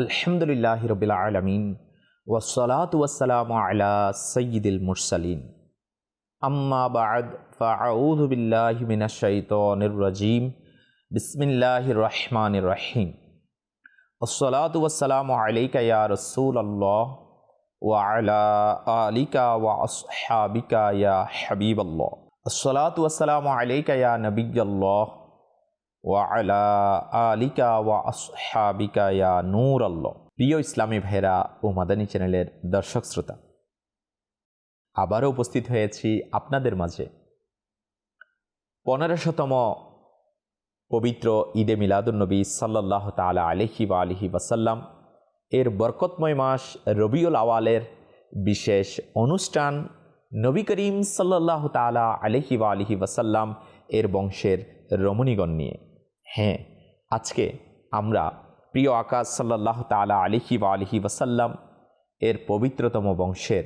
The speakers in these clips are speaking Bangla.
আলহামদুলিল্লাহ রবিল আলমিন ওসলাত ওয়াসালাম আলা সঈদুল মুরসালিন। আম্মা বাদ ফাউদুবিল্লাহ মিনাশাইতনির রাজিম। বিসমিল্লাহ রহমান রহিম। ওসলাত ওয়াসালাম আলাইকা ইয়া রসুল আল্লাহ ওয়ালা আলিকা ওয়া আসহাবিকা ইয়া হাবিব আল্লাহ ওসলাত ওয়াসালাম আলাইকা নবী আল্লাহ ওয়ালা আলিকা ওয়া আসহাবিকা ইয়া নূর আল্লাহ প্রিয় ইসলামী ভাইরা ও মাদানী চ্যানেলের দর্শক শ্রোতা, আবারও উপস্থিত হয়েছি আপনাদের মাঝে। পনেরোশতম পবিত্র ঈদে মিলাদুলনবী সাল্লাহ তালা আলহি বা আলহি বাসাল্লাম এর বরকতময় মাস রবিউল আওয়ালের বিশেষ অনুষ্ঠান নবী করিম সাল্লাহ তালা আলহি বা আলহি বাসাল্লাম এর বংশের রমণীগণ নিয়ে। হ্যাঁ আজকে আমরা প্রিয় আকাশ সাল্লাহ তালা আলহি বা আলহি ওয়াসাল্লাম এর পবিত্রতম বংশের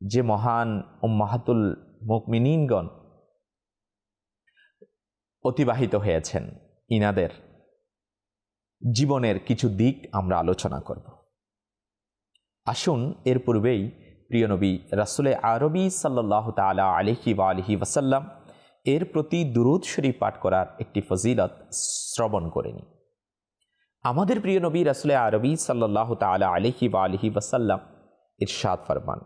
যে মহান উম্মাহাতুল মুকমিনীনগণ অতিবাহিত হয়েছেন, ইনাদের জীবনের কিছু দিক আমরা আলোচনা করব। আসুন, এর পূর্বেই প্রিয় নবী রাসুলে আরবি সাল্লাহ তালা আলহি বা আলহি ওয়াসাল্লাম এর প্রতি দুরুদ শরীফ পাঠ করার একটি ফজিলত শ্রবণ করে নিই আমাদের প্রিয় নবী রাসুলে আরবি সাল্লাহ তালা আলহি বা আলহি ওয়াসাল্লাম ইরশাদ ফরমান,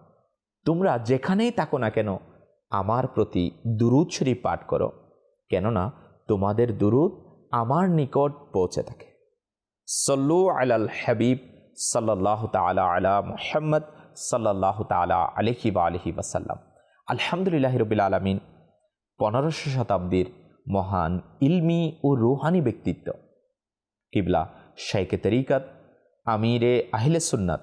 তোমরা যেখানেই থাকো না কেন, আমার প্রতি দুরুদ শরীফ পাঠ করো, কেননা তোমাদের দুরুদ আমার নিকট পৌঁছে থাকে। সল্লু আলাল হাবিব সাল্লাহ তালা আলা মোহাম্মদ সাল্লাহ তালা আলহি বা আলহি ওয়াসাল্লাম, আলহামদুলিল্লাহ রবিল আলমিন পনেরোশো শতাব্দীর মহান ইলমি ও রুহানি ব্যক্তিত্ব। কিবলা শাইকে তরিকাত, আমিরে আহিলে সুন্নাত,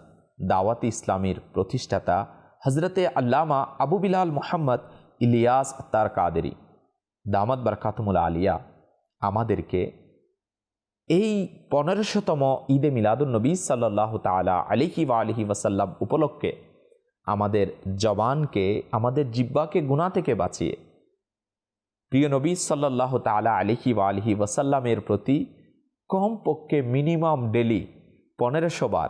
দাওয়াত ইসলামের প্রতিষ্ঠাতা হজরতে আল্লামা আবু বিলাল মোহাম্মদ ইলিয়াস আত্তার কাদেরি। দামাদ বারকাতমুল আলিয়া, আমাদেরকে এই পনেরোশোতম ঈদে মিলাদুলনবী সাল্লাহ তালা আলিহি ওয়া আলিহি ওয়াসাল্লাম উপলক্ষে আমাদের জবানকে, আমাদের জিব্বাকে গুণা থেকে বাঁচিয়ে প্রিয় নবী সাল্লাহ তালা আলিহি ওয়া আলিহি ওয়াসাল্লামের প্রতি কমপক্ষে মিনিমাম ডেলি পনেরোশো বার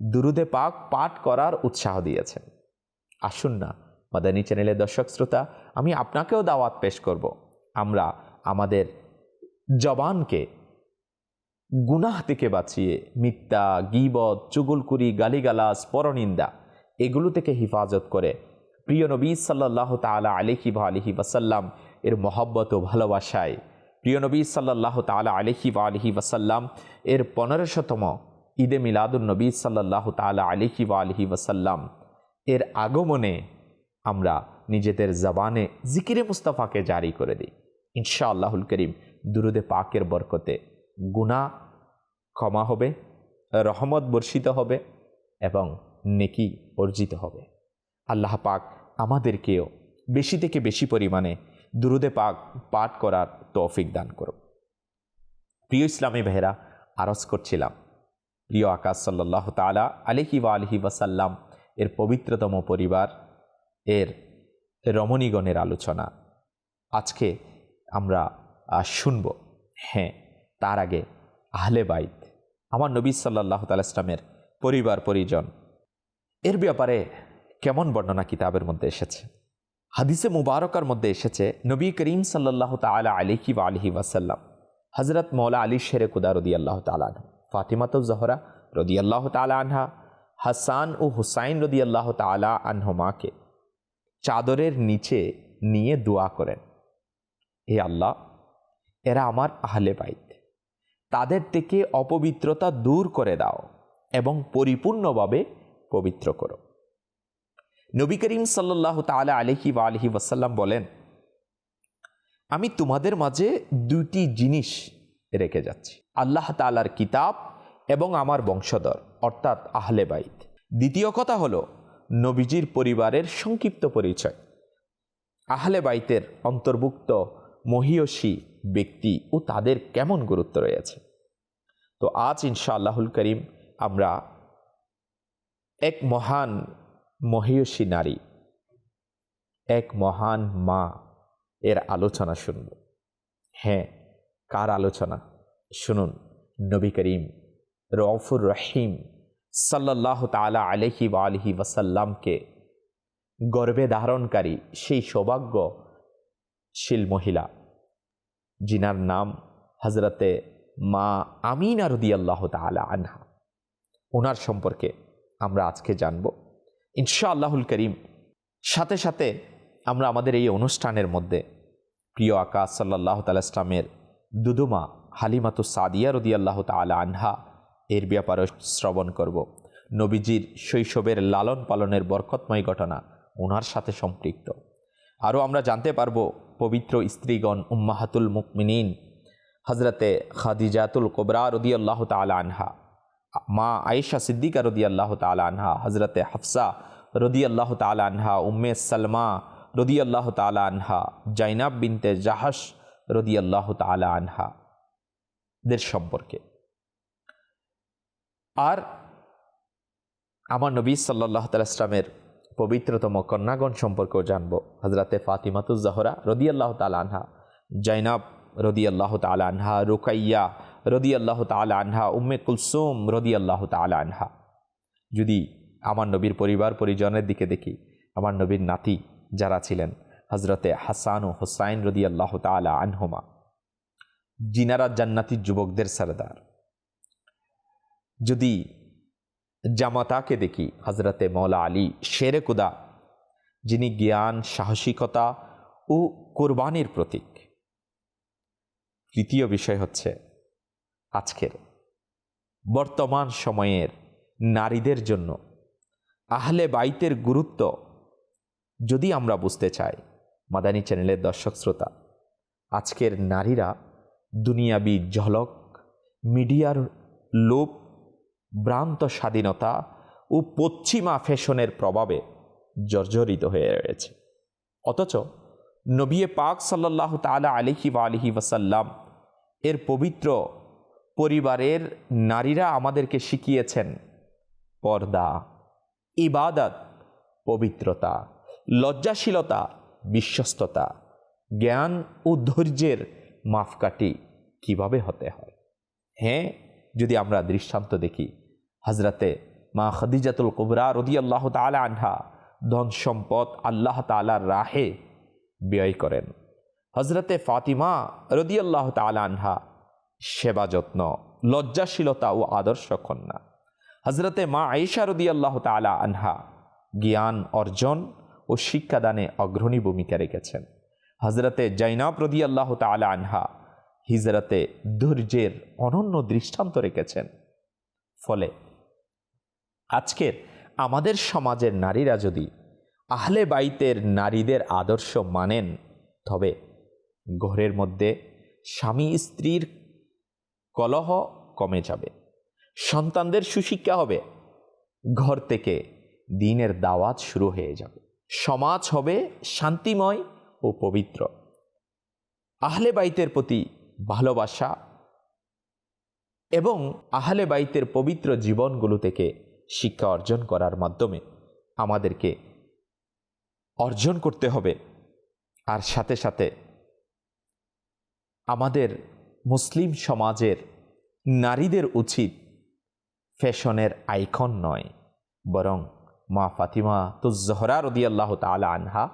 দুরুদে পাক পাঠ করার উৎসাহ দিয়েছেন। আসুন না, মাদানী চ্যানেলের দর্শক শ্রোতা, আমি আপনাকেও দাওয়াত পেশ করব। আমরা আমাদের জবানকে গুনাহ থেকে বাঁচিয়ে, মিথ্যা গিবত চুগুলকুরি গালিগালাস পরনিন্দা, এগুলো থেকে হিফাজত করে প্রিয় নবী সাল্লাহ তালা আলিহি বা আলিহি ওয়াসাল্লাম এর মহব্বত ও ভালোবাসায়। প্রিয় নবী সাল্লাহ তালা আলিহি বা আলহি ওয়াসাল্লাম এর পনেরোশতম ঈদে মিলাদুল নবী সাল্লাহ তালা আলিহি বা আলিহি ওয়াসাল্লাম এর আগমনে আমরা নিজেদের জবানে জিকিরে মুস্তাফাকে জারি করে দিই। ইনশা আল্লাহুল করিম দুরুদে পাকের বরকতে গুণা ক্ষমা হবে, রহমত বর্ষিত হবে এবং নেকি অর্জিত হবে। আল্লাহ পাক আমাদেরকেও বেশি থেকে বেশি পরিমাণে দুরুদে পাক, পাঠ করার তৌফিক দান করো প্রিয় ইসলামী ভাইরা আরজ করছিলাম, প্রিয় আকাশ সাল্লাহ তালা আলহি ওয়া আলহি ওয়াসাল্লাম এর পবিত্রতম পরিবার, এর রমণীগণের আলোচনা। আজকে আমরা শুনব হ্যাঁ তার আগে আহলে বাইত, আমার নবী সাল্লাহ তালামের পরিবার, পরিজন, এর ব্যাপারে কেমন বর্ণনা কিতাবের মধ্যে এসেছে? হাদিসে মুবারকার মধ্যে এসেছে, নবী করিম সাল্লাহ তালা আলিহি বা আলহি ওয়াসাল্লাম হজরত মৌলা আলী শেরে কুদা রদি আল্লাহ তালান ফাতিমাত জহরা রদি আল্লাহ তালা আনহা, হাসান ও হুসাইন রদি আল্লাহ তালা আনহমাকে চাদরের নিচে নিয়ে দোয়া করেন, হে আল্লাহ, এরা আমার আহলে বাইত, তাদের থেকে অপবিত্রতা দূর করে দাও এবং পরিপূর্ণভাবে পবিত্র করো। নবী করিম সাল্লাহ তালা আলহি বা আলহি ওয়াসাল্লাম বলেন, আমি তোমাদের মাঝে দুটি জিনিস রেখে যাচ্ছি। আল্লাহ তালার কিতাব এবং আমার বংশধর, অর্থাৎ আহলে বাইত। দ্বিতীয় কথা হলো, নবীজির পরিবারের সংক্ষিপ্ত পরিচয়। আহলে বাইতের অন্তর্ভুক্ত মহিয়সী ব্যক্তি ও তাদের কেমন গুরুত্ব রয়েছে? তো আজ ইনশা আল্লাহুল করিম আমরা এক মহান মহিয়সী নারী। এক মহান মা এর আলোচনা শুনব। হ্যাঁ কার আলোচনা? শুনুন, নবী করিম রফুর রহিম সাল্লাহ তালা আলহি বা আলহি ওয়াসাল্লামকে গর্বে ধারণকারী সেই সৌভাগ্যশীল মহিলা, জিনার নাম হজরতে মা আমিনা রদি আল্লাহ তালা আনহা। ওনার সম্পর্কে আমরা আজকে জানব। ইনশা আল্লাহুল করিম। সাথে সাথে আমরা আমাদের এই অনুষ্ঠানের মধ্যে প্রিয় আকা সাল্লাহ তাল ইসলামের দুদুমা হালিমাতু সাদিয়া রদি আল্লাহ তালা আনহা এর ব্যাপারে শ্রবণ করব। নবীজির শৈশবের লালন পালনের বরকতময় ঘটনা ওনার সাথে সম্পৃক্ত। আরও আমরা জানতে পারব পবিত্র স্ত্রীগণ উম্মাহাতুল মুকমিনিন হজরতে খাদিজাতুল কোবরা রদি আল্লাহ তালা আনহা। মা আয়েশা সিদ্দিকা রদি আল্লাহ তালা আনহা হজরতে হাফসা রদি আল্লাহ তালা আনহা, উম্মে সালমা রদি আল্লাহ তালা আনহা, জাইনাব বিনতে জাহাস রদি আল্লাহ তালা আনহা দের সম্পর্কে। আর আমার নবী সাল্লাহ তালামের পবিত্রতম কন্যাগণ সম্পর্কেও জানব। হজরতে ফাতিমাতুজ জহরা রদি আল্লাহ তালা আনহা, জাইনাব রদি আল্লাহ তালা আনহা, রুকাইয়া রদি আল্লাহ তালা আনহা, উম্মে কুলসুম রদি আল্লাহ তালা আনহা। যদি আমার নবীর পরিবার পরিজনের দিকে দেখি, আমার নবীর নাতি যারা ছিলেন হজরতে হাসান ও হোসাইন রদি আল্লাহ তালা আনহুমা জিনারা জান্নাতির যুবকদের সরদার। যদি জামাতাকে দেখি হজরতে মৌলা আলী শেরে কুদা যিনি জ্ঞান, সাহসিকতা ও কোরবানির প্রতীক। তৃতীয় বিষয় হচ্ছে আজকের, বর্তমান সময়ের নারীদের জন্য। আহলে বাইতের গুরুত্ব যদি আমরা বুঝতে চাই, মাদানী চ্যানেলের দর্শক শ্রোতা, আজকের নারীরা দুনিয়াবি ঝলক, মিডিয়ার লোভ, ভ্রান্ত স্বাধীনতা ও পশ্চিমা ফ্যাশনের প্রভাবে জর্জরিত হয়ে রয়েছে। অথচ নবিয়ে পাক সাল্লাহ তালা আলিহি বা আলিহি ওয়াসাল্লাম এর পবিত্র পরিবারের নারীরা আমাদেরকে শিখিয়েছেন পর্দা, ইবাদত, পবিত্রতা, লজ্জাশীলতা, বিশ্বস্ততা, জ্ঞান ও ধৈর্যের মাপকাঠি কীভাবে হতে হয়? হ্যাঁ যদি আমরা দৃষ্টান্ত দেখি হজরতে মা খদিজাতুল কুবরা রদি আল্লাহ তালা আনহা ধন সম্পদ আল্লাহ তালার রাহে ব্যয় করেন। হজরতে ফাতিমা রদি আল্লাহ তালা আনহা সেবা যত্ন লজ্জাশীলতা ও আদর্শ কন্যা। হজরতে মা আয়েশা রদি আল্লাহ তালা আনহা জ্ঞান অর্জন ও শিক্ষাদানে অগ্রণী ভূমিকা রেখেছেন। হজরতে জৈনাব রদি আল্লাহ তালা আনহা হিজরতে ধৈর্যের অনন্য দৃষ্টান্ত রেখেছেন। ফলে আজকের আমাদের সমাজের নারীরা যদি আহলে বাইতের নারীদের আদর্শ মানেন, তবে ঘরের মধ্যে স্বামী স্ত্রীর কলহ কমে যাবে। সন্তানদের সুশিক্ষা হবে। ঘর থেকে দিনের দাওয়াত শুরু হয়ে যাবে। সমাজ হবে শান্তিময় ও পবিত্র। আহলে বাইতের প্রতি ভালোবাসা এবং আহলে বাইতের পবিত্র জীবনগুলো থেকে শিক্ষা অর্জন করার মাধ্যমে আমাদেরকে অর্জন করতে হবে। আর সাথে সাথে আমাদের মুসলিম সমাজের নারীদের উচিত ফ্যাশনের আইকন নয়, বরং মা ফাতিমা তুজহরা রদি আল্লাহ তালা আনহা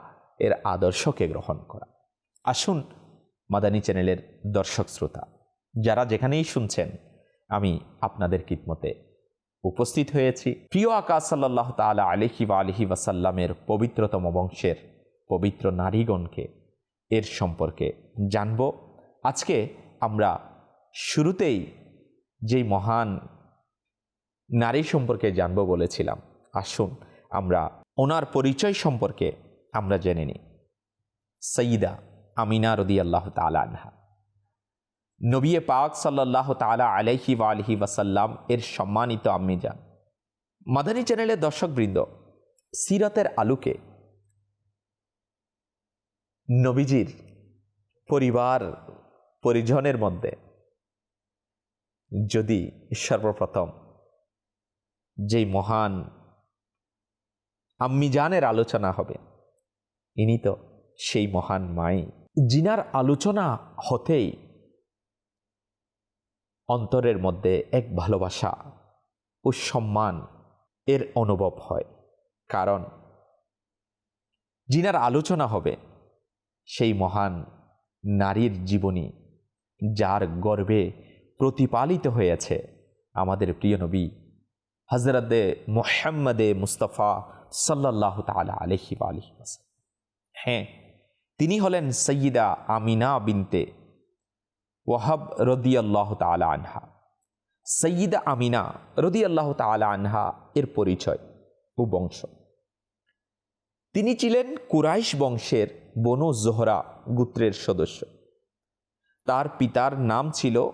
এর আদর্শকে গ্রহণ করা। আসুন মাদানী চ্যানেলের দর্শক শ্রোতা, যারা যেখানেই শুনছেন, আমি আপনাদের কিতমতে উপস্থিত হয়েছি। প্রিয় আকাশ সাল্লাহ তালা আলহি বা আলহি ওয়াসাল্লামের পবিত্রতম বংশের পবিত্র নারীগণকে এর সম্পর্কে জানব। আজকে আমরা শুরুতেই যেই মহান নারী সম্পর্কে জানব বলেছিলাম। আসুন আমরা ওনার পরিচয় সম্পর্কে আমরা জেনে নিই। সঈদা আমিনা রদি আল্লাহ তালা আনহা। নবিয়ে পাক সাল্লাহ তালা আলাইহি আলহি ওয়াসাল্লাম এর সম্মানিত আম্মি যান। মাদানী চ্যানেলের দর্শকবৃন্দ, সিরতের আলুকে নবীজির পরিবার পরিজনের মধ্যে যদি সর্বপ্রথম যেই মহান আম্মিজানের আলোচনা হবে, ইনি তো সেই মহান মাই। জিনার আলোচনা হতেই অন্তরের মধ্যে এক ভালোবাসা ও সম্মান এর অনুভব হয়। কারণ যিনার আলোচনা হবে সেই মহান নারীর জীবনী, যার গর্বে প্রতিপালিত হয়েছে আমাদের প্রিয় নবী হজরতে মোহাম্মদে মুস্তফা সাল্লাহ তালা আলহি আলহি হ্যাঁ তিনি হলেন সৈয়দা আমিনা বিনতে ওয়াহাব রদিয়াল্লাহ তালা আনহা। সৈয়দা আমিনা রদি রদিয়াল্লাহ তালা আনহা এর পরিচয় ও বংশ। তিনি ছিলেন কুরাইশ বংশের বনু জোহরা গোত্রের সদস্য। তার পিতার নাম ছিল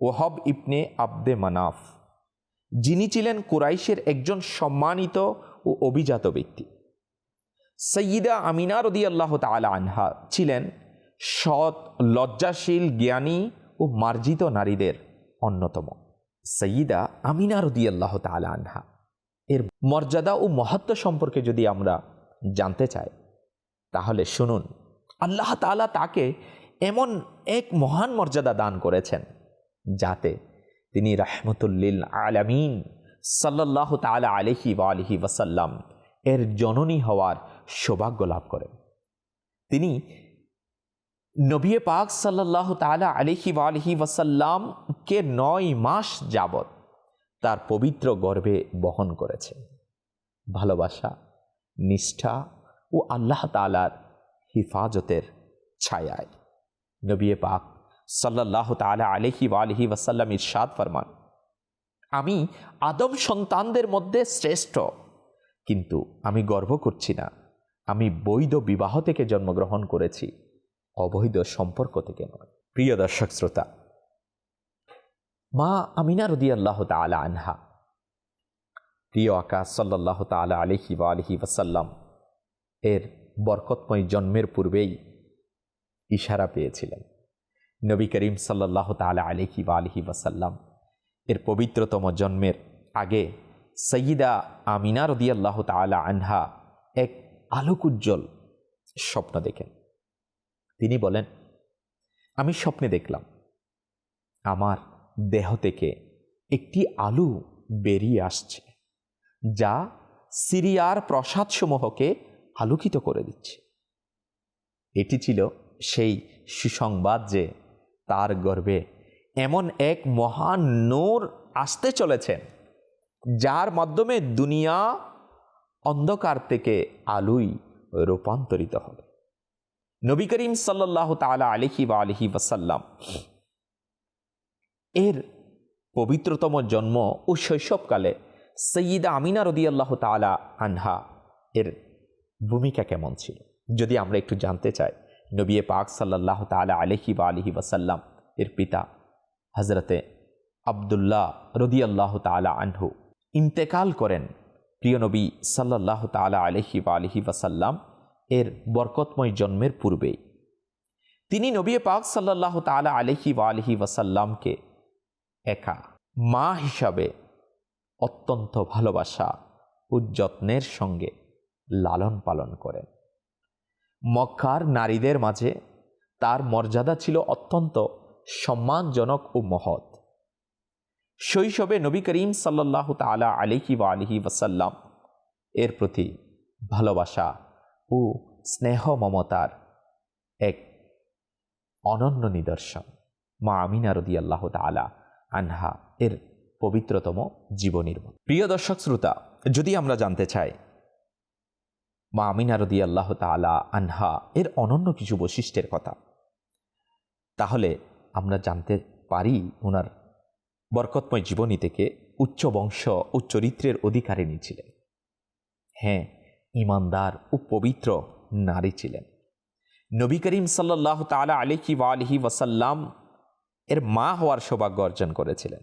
ওহাব ইবনে আব্দে মানাফ। যিনি ছিলেন কুরাইশের একজন সম্মানিত ও অভিজাত ব্যক্তি। সৈয়দা আমিনা রদি আল্লাহ তালা আনহা ছিলেন সৎ, লজ্জাশীল, জ্ঞানী ও মার্জিত নারীদের অন্যতম। সৈয়দা আমিনা রদি আল্লাহ তালা আনহা। এর মর্যাদা ও মহত্ব সম্পর্কে যদি আমরা জানতে চাই, তাহলে শুনুন। আল্লাহ তালা তাকে এমন এক মহান মর্যাদা দান করেছেন। যাতে তিনি রাহমতুল্লিল আলামিন সাল্লাহ তালা আলহি বা আলহি ওয়াসাল্লাম এর জননী হওয়ার সৌভাগ্য লাভ করেন। তিনি নবী পাক সাল্লাহ তালা আলহি বা আলহি ওয়াসাল্লামকে নয় মাস যাবৎ তার পবিত্র গর্ভে বহন করেছেন ভালোবাসা, নিষ্ঠা ও আল্লাহ তালার হিফাজতের ছায়ায় নবী পাক সাল্লাহ তালা আলহি আলহি ওয়াসাল্লাম ইরশাদ ফরমান। আমি আদম সন্তানদের মধ্যে শ্রেষ্ঠ, কিন্তু আমি গর্ব করছি না। আমি বৈধ বিবাহ থেকে জন্মগ্রহণ করেছি, অবৈধ সম্পর্ক থেকে নয়। প্রিয় দর্শক শ্রোতা, মা আমিনা রদি আল্লাহ তালা আনহা, প্রিয় আকাশ সাল্লাহ তালা আলহি বা আলহি ওয়াসাল্লাম, এর বরকতময় জন্মের পূর্বেই ইশারা পেয়েছিলেন। নবী করিম সাল্লাহ তালা আলহি বা আলহি ওয়াসাল্লাম এর পবিত্রতম জন্মের আগে সঈদা আমিনা রদিয়াল্লাহ তালা আনহা এক আলোকুজ্জ্বল স্বপ্ন দেখেন। তিনি বলেন, আমি স্বপ্নে দেখলাম, আমার দেহ থেকে একটি আলু বেরিয়ে আসছে, যা সিরিয়ার প্রসাদসমূহকে আলোকিত করে দিচ্ছে। এটি ছিল সেই সুসংবাদ যে তার গর্বে। এমন এক মহান নূর আসতে চলেছেন যার মাধ্যমে দুনিয়া অন্ধকার থেকে আলুই রূপান্তরিত হবে। নবী করিম সাল্লাহ তালা আলহি বা আলহি ওয়াসাল্লাম এর পবিত্রতম জন্ম ও শৈশবকালে সৈয়দা আমিনা রদি আল্লাহ তালা আনহা এর ভূমিকা কেমন ছিল? যদি আমরা একটু জানতে চাই। নবী পাক সাল্লাহ তালা আলহি বা আলহি ওয়াসাল্লাম, এর পিতা হজরতে আবদুল্লাহ রদি আল্লাহ তালা আনহু ইন্তেকাল করেন প্রিয় নবী সাল্লাহ তালা আলহি বা আলহি ওয়াসাল্লাম, এর বরকতময় জন্মের পূর্বেই। তিনি নবী পাক সাল্লাহ তালা আলহি বা আলহি ওয়াসাল্লামকে একা মা হিসাবে অত্যন্ত ভালোবাসা ও যত্নের সঙ্গে লালন পালন করেন। মক্কার নারীদের মাঝে তার মর্যাদা ছিল অত্যন্ত সম্মানজনক ও মহৎ। শৈশবে নবী করিম সাল্লাহ তালা আলিহি বা আলিহি ওয়াসাল্লাম এর প্রতি ভালোবাসা ও স্নেহ মমতার এক অনন্য নিদর্শন। মা আমিনা রদি আল্লাহ তালা আনহা এর পবিত্রতম জীবনীর প্রিয় দর্শক, শ্রোতা, যদি আমরা জানতে চাই মা আমিনা রদি আল্লাহ তালা আনহা এর অনন্য কিছু বৈশিষ্ট্যের কথা। তাহলে আমরা জানতে পারি ওনার বরকতময় জীবনী থেকে উচ্চ বংশ ও চরিত্রের অধিকারিণী ছিলেন। হ্যাঁ ইমানদার ও পবিত্র নারী ছিলেন। নবী করিম সাল্লাহ তালা আলিহি ওয়ালহি ওয়াসাল্লাম এর মা হওয়ার সৌভাগ্য অর্জন করেছিলেন।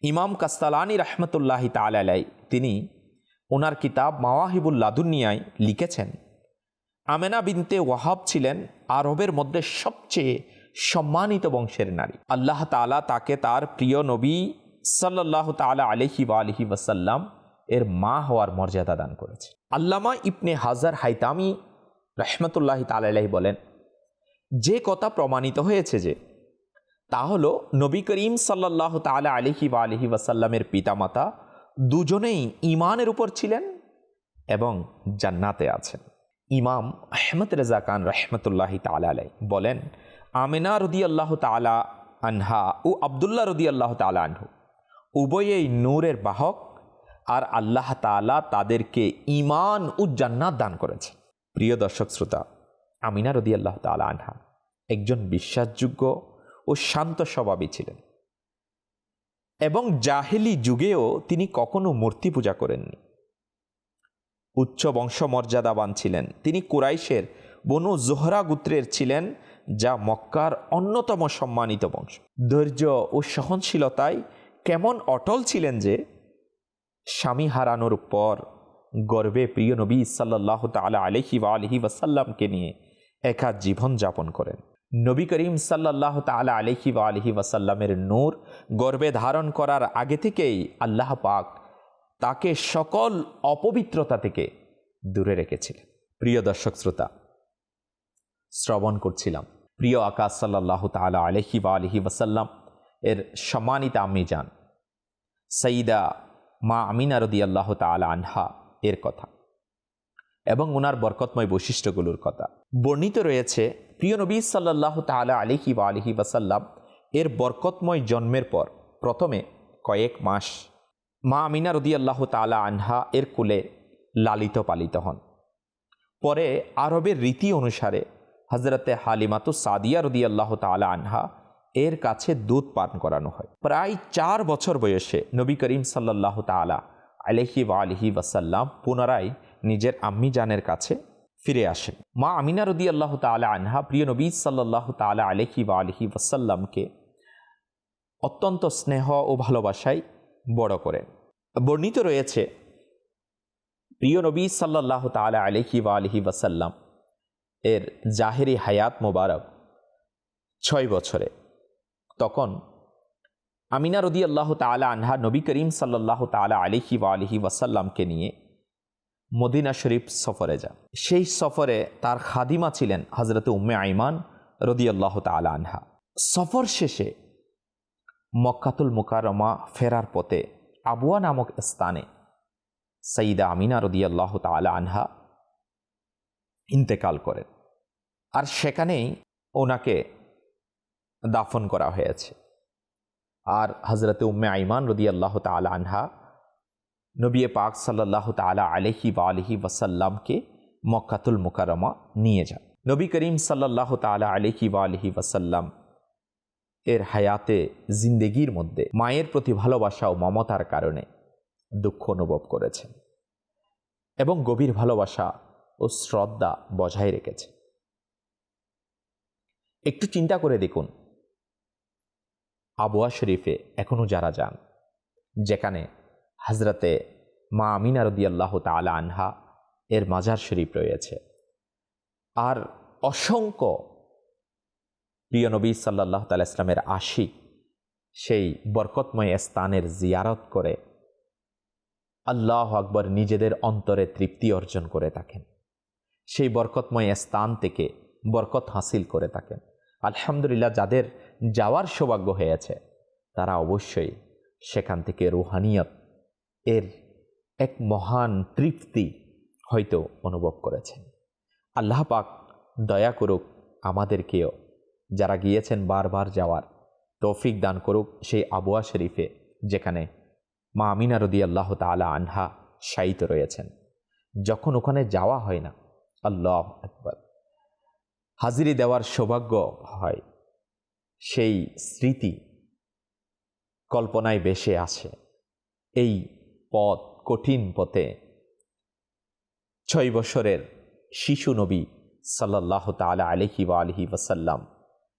ইমাম কাস্তালানি রহমতুল্লাহি তালাই তিনি ওনার কিতাব মাওয়াহিবুল লাদুনিয়ায় লিখেছেন। আমেনা বিনতে ওয়াহাব ছিলেন আরবের মধ্যে সবচেয়ে সম্মানিত বংশের নারী। আল্লাহ তালা তাকে তার প্রিয় নবী সাল্লাহ তালা আলহি বা আলহি ওয়াসাল্লাম এর মা হওয়ার মর্যাদা দান করেছে। আল্লামা ইবনে হাজার হাইতামি রহমতুল্লাহ তালাই বলেন, যে কথা প্রমাণিত হয়েছে যে, তা হলো নবী করিম সাল্লাহ তালা আলিহি বা আলহি ওয়াসাল্লামের পিতামাতা দুজনেই ইমানের উপর ছিলেন এবং জান্নাতে আছেন। ইমাম আহমদ রেজা খান রহমতুল্লাহ তালা আলাই বলেন, আমেনা রদি আল্লাহ তালা আনহা ও আবদুল্লাহ রদি আল্লাহ তালা আনহু উভয়েই নূরের বাহক আর আল্লাহ তালা তাদেরকে ইমান ও জান্নাত দান করেছে প্রিয় দর্শক শ্রোতা, আমিনা রদি আল্লাহ তালা আনহা একজন বিশ্বাসযোগ্য ও শান্ত স্বভাবী ছিলেন। এবং জাহেলি যুগেও তিনি কখনো মূর্তি পূজা করেননি উচ্চ বংশমর্যাদাবান ছিলেন। তিনি কুরাইশের বনু জোহরা গোত্রের ছিলেন, যা মক্কার অন্যতম সম্মানিত বংশ। ধৈর্য ও সহনশীলতায় কেমন অটল ছিলেন যে, স্বামী হারানোর পর গর্বে প্রিয় নবী সাল্লাহ তালা আলহি বা আলহি ওয়াসাল্লামকে নিয়ে একা জীবন যাপন করেন। নবী করিম সাল্লাহ তালা আলহি বা আলহি ওয়াসাল্লামের নূর গর্বে ধারণ করার আগে থেকেই আল্লাহ পাক তাকে সকল অপবিত্রতা থেকে দূরে রেখেছিলেন। প্রিয় দর্শক শ্রোতা, শ্রবণ করছিলাম। প্রিয় আকাশ সাল্লাহ তালা আলহি বা আলহি ওয়াসাল্লাম এর সম্মানিত আমি যান সঈদা মা আমিনা রদি আল্লাহ তালা আনহা এর কথা এবং ওনার বরকতময় বৈশিষ্ট্যগুলোর কথা। বর্ণিত রয়েছে প্রিয় নবী সাল্লাহ তালা আলিহি বা আলিহি ওয়াসাল্লাম এর বরকতময় জন্মের পর প্রথমে কয়েক মাস মা আমিনা রদি আল্লাহ তালা আনহা এর কুলে লালিত পালিত হন। পরে আরবের রীতি অনুসারে হজরতে হালিমাতু সাদিয়া রদি আল্লাহ তালা আনহা এর কাছে দুধ পান করানো হয়। প্রায় চার বছর বয়সে নবী করিম সাল্লাহ তালা আলহি বা আলহি ওয়াসাল্লাম পুনরায় নিজের আম্মি জানের কাছে ফিরে আসেন মা আমিনা রদি আল্লাহ তালা আনহা প্রিয় নবী সাল্লাহ তালা আলহি বা আলহি ওয়াসাল্লামকে অত্যন্ত স্নেহ ও ভালোবাসায় বড় করেন বর্ণিত রয়েছে, প্রিয় নবী সাল্লাহ তালা আলহি বা আলহি ওয়াসাল্লাম এর জাহেরি হায়াত মোবারক ছয় বছরে। তখন আমিনা রদি আল্লাহ তালা আনহা নবী করিম সাল্লাহ তালা আলিহি বা আলিহি ওয়াসাল্লামকে নিয়ে মদিনা শরীফ সফরে যান। সেই সফরে তার খাদিমা ছিলেন হজরত উম্মে আইমান রদি আল্লাহ তালা আনহা। সফর শেষে মক্কাতুল মুকারমা ফেরার পথে আবুয়া নামক স্থানে সঈদা আমিনা রদি আল্লাহ তালা আনহা ইন্তেকাল করেন। আর সেখানেই ওনাকে দাফন করা হয়েছে। আর হজরত উম্মে আইমান রদি আল্লাহ তালা আনহা নবী পাক সাল্লাহ তালা আলহি বা আলহি ওয়াসাল্লামকে মক্কাতুল মুকারমা নিয়ে যান। নবী করিম সাল্লাহ তালা আলহি বা আলহি ওয়াসাল্লাম এর হায়াতে, জিন্দেগির মধ্যে, মায়ের প্রতি ভালোবাসা ও মমতার কারণে দুঃখ অনুভব করেছেন এবং গভীর ভালোবাসা ও শ্রদ্ধা বজায় রেখেছে একটু চিন্তা করে দেখুন, আবুয়া শরীফে এখনও যারা যান, যেখানে হাজরতে মা আমিনা আল্লাহ তালা আনহা এর মাজার শরীফ রয়েছে। আর অসংখ্য প্রিয় নবী সাল্লাহ তাল ইসলামের আশিক সেই বরকতময় স্থানের জিয়ারত করে আল্লাহ আকবর নিজেদের অন্তরে তৃপ্তি অর্জন করে থাকেন। সেই বরকতময় স্থান থেকে বরকত হাসিল করে থাকেন। আলহামদুলিল্লাহ যাদের যাওয়ার সৌভাগ্য হয়েছে, তারা অবশ্যই সেখান থেকে রুহানিয়ত এর এক মহান তৃপ্তি হয়তো অনুভব করেছেন। আল্লাহ পাক দয়া করুক আমাদেরকেও, যারা গিয়েছেন বারবার যাওয়ার, তৌফিক দান করুক সেই আবুয়া শরীফে, যেখানে মা আমিনা রদি আল্লাহ তালা আনহা শায়িত রয়েছেন। যখন ওখানে যাওয়া হয় না, আল্লাহ একবার হাজিরি দেওয়ার সৌভাগ্য হয়, সেই স্মৃতি কল্পনায় বেশে আসে। এই পথ কঠিন পথে। ছয় বছরের শিশু নবী সাল্লাহ তালা আলহি বা আলহি ওয়াসাল্লাম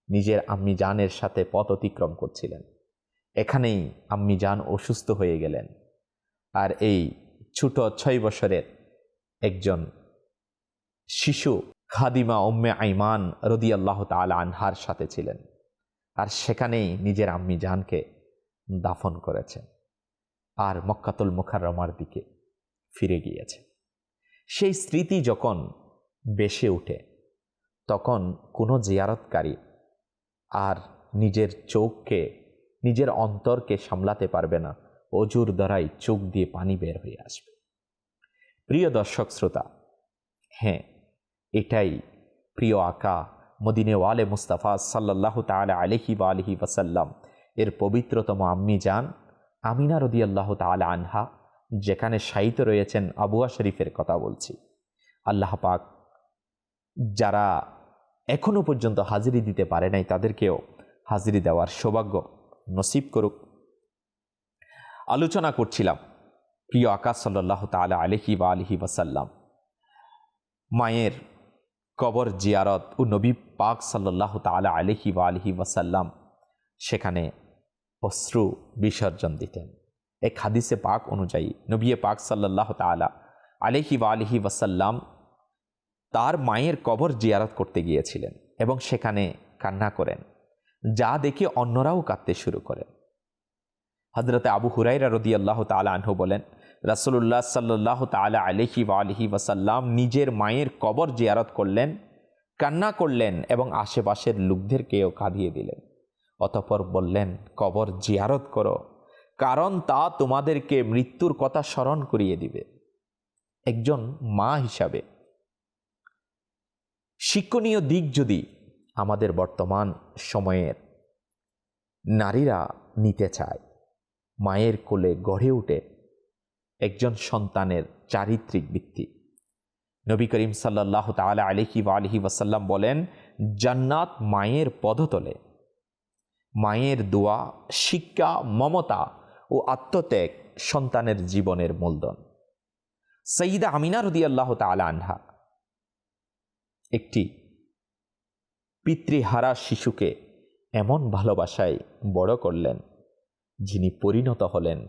নিজের আম্মি জানের সাথে পথ অতিক্রম করছিলেন। এখানেই আম্মি জান অসুস্থ হয়ে গেলেন। আর এই ছোট ছয় বছরের একজন শিশু খাদিমা উম্মে আইমান রদি আল্লাহ তালা আনহার সাথে ছিলেন। আর সেখানেই নিজের আম্মি জানকে দাফন করেছেন। আর মক্কাতুল মুখারমার দিকে ফিরে গিয়েছে। সেই স্মৃতি যখন বেশে উঠে তখন কোনো জিয়ারতকারী আর নিজের চোখকে, নিজের অন্তরকে সামলাতে পারবে না। অজুর দ্বারাই চোখ দিয়ে পানি বের হয়ে আসবে। প্রিয় দর্শক শ্রোতা হ্যাঁ এটাই প্রিয় আকা মদিনে ওয়ালে মুস্তাফা সাল্লাহ তালা আলহি বা আলহি ওয়াসাল্লাম, এর পবিত্রতম আম্মি যান আমিনা রদি আল্লাহ তালা আনহা, যেখানে সাহিত্য রয়েছেন আবুয়া শরীফের কথা বলছি। আল্লাহ পাক যারা এখনও পর্যন্ত হাজিরি দিতে পারে নাই, তাদেরকেও হাজিরি দেওয়ার সৌভাগ্য নসিব করুক। আলোচনা করছিলাম প্রিয় আকাশ সাল্লাহ তালা আলহি বা আলহি ওয়াসাল্লাম। মায়ের কবর জিয়ারত ও নবী পাক সাল্লাহ তালা আলহি বা আলহি ওয়াসাল্লাম, সেখানে অশ্রু বিসর্জন দিতেন। এক হাদিসে পাক অনুযায়ী নবী পাক সাল্লাহ তালা আলহি বা আলিহি ওয়াসাল্লাম তার মায়ের কবর জিয়ারত করতে গিয়েছিলেন এবং সেখানে কান্না করেন, যা দেখে অন্যরাও কাঁদতে শুরু করেন। হজরতে আবু হুরাইরা রদি আল্লাহ তালা আনহু বলেন রাসুল্লাহ সাল্লাহ তালা আলহি বা আলহি ওয়াসাল্লাম নিজের মায়ের কবর জিয়ারত করলেন, কান্না করলেন এবং আশেপাশের লোকদেরকেও কাঁদিয়ে দিলেন। অতপর বললেন, কবর জিয়ারত করো, কারণ তা তোমাদেরকে মৃত্যুর কথা স্মরণ করিয়ে দিবে। একজন মা হিসাবে। শিক্ষণীয় দিক যদি আমাদের বর্তমান সময়ের নারীরা নিতে চায়, মায়ের কোলে গড়ে উঠে একজন সন্তানের চারিত্রিক ভিত্তি। নবী করিম সাল্লাহ তালা আলহি বা আলহি ওয়াসাল্লাম বলেন, জান্নাত মায়ের পদতলে মায়ের দোয়া, শিক্ষা, মমতা ও আত্মত্যাগ সন্তানের জীবনের মূলধন। সঈদা আমিনা রদি আল্লাহ আনহা একটি পিতৃহারা শিশুকে এমন ভালোবাসায় বড় করলেন, যিনি পরিণত হলেন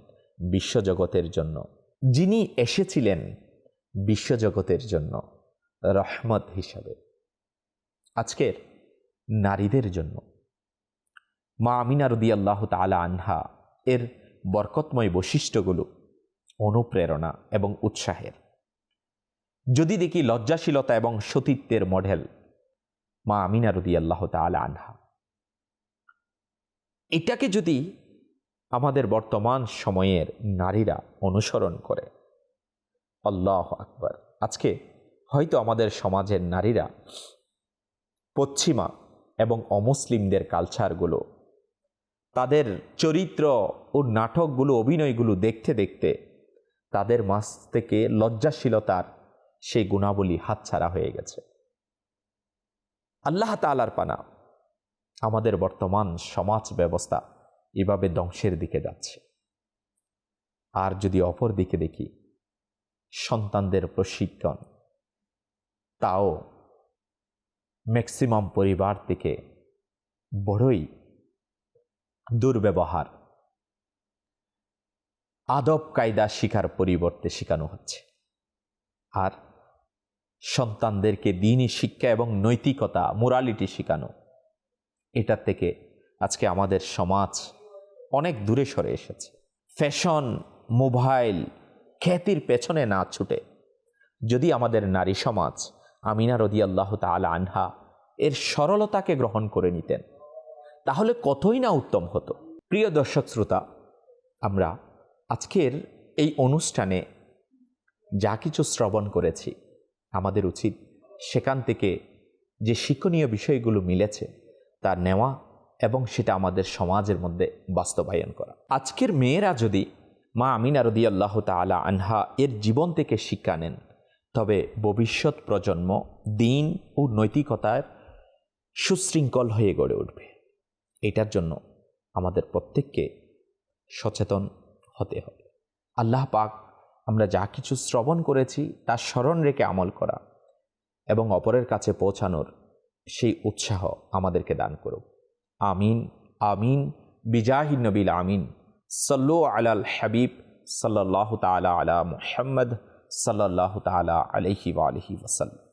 বিশ্বজগতের জন্য। যিনি এসেছিলেন বিশ্বজগতের জন্য রহমত হিসাবে। আজকের নারীদের জন্য। মা আমিনা রদি আল্লাহ তালা আনহা এর বরকতময় বৈশিষ্ট্যগুলো অনুপ্রেরণা এবং উৎসাহের। যদি দেখি লজ্জাশীলতা এবং সতীত্বের মডেল মা আমিনা রদি আল্লাহ তালা আনহা। এটাকে যদি আমাদের বর্তমান সময়ের নারীরা অনুসরণ করে, আল্লাহ আকবর। আজকে হয়তো আমাদের সমাজের নারীরা পশ্চিমা এবং অমুসলিমদের কালচারগুলো তাদের চরিত্র ও নাটকগুলো, অভিনয়গুলো দেখতে দেখতে তাদের মাছ থেকে লজ্জাশীলতার সেই গুণাবলী হাতছাড়া হয়ে গেছে। আল্লাহ তালার পানা, আমাদের বর্তমান সমাজ ব্যবস্থা এভাবে ধ্বংসের দিকে যাচ্ছে। আর যদি অপর দিকে দেখি, সন্তানদের প্রশিক্ষণ, তাও ম্যাক্সিমাম পরিবার থেকে বড়ই দুর্ব্যবহার। আদব কায়দা শিখার পরিবর্তে শেখানো হচ্ছে। আর সন্তানদেরকে দিনই শিক্ষা এবং নৈতিকতা, মোরালিটি শেখানো, এটার থেকে আজকে আমাদের সমাজ অনেক দূরে সরে এসেছে। ফ্যাশন, মোবাইল, খ্যাতির পেছনে না ছুটে যদি আমাদের নারী সমাজ আমিনা রদি আল্লাহ তালা আনহা এর সরলতাকে গ্রহণ করে নিতেন তাহলে কতই না উত্তম হতো? প্রিয় দর্শক শ্রোতা, আমরা আজকের এই অনুষ্ঠানে যা কিছু শ্রবণ করেছি, আমাদের উচিত সেখান থেকে যে শিক্ষণীয় বিষয়গুলো মিলেছে, তা নেওয়া এবং সেটা আমাদের সমাজের মধ্যে বাস্তবায়ন করা। আজকের মেয়েরা যদি মা আমিনা রদি আল্লাহ তালা আনহা এর জীবন থেকে শিক্ষা নেন, তবে ভবিষ্যৎ প্রজন্ম দিন ও নৈতিকতার সুশৃঙ্খল হয়ে গড়ে উঠবে। এটার জন্য আমাদের প্রত্যেককে সচেতন হতে হবে। আল্লাহ পাক আমরা যা কিছু শ্রবণ করেছি তার স্মরণ রেখে আমল করা এবং অপরের কাছে পৌঁছানোর সেই উৎসাহ আমাদেরকে দান করুক। আমিন আমিন বিজাহি নবিল আমিন। সল্লু আলাল হাবিব সাল্লাহ তালা আলা মুহাম্মদ সাল্লাহ তালা আলহি আলহি ওসাল্লাম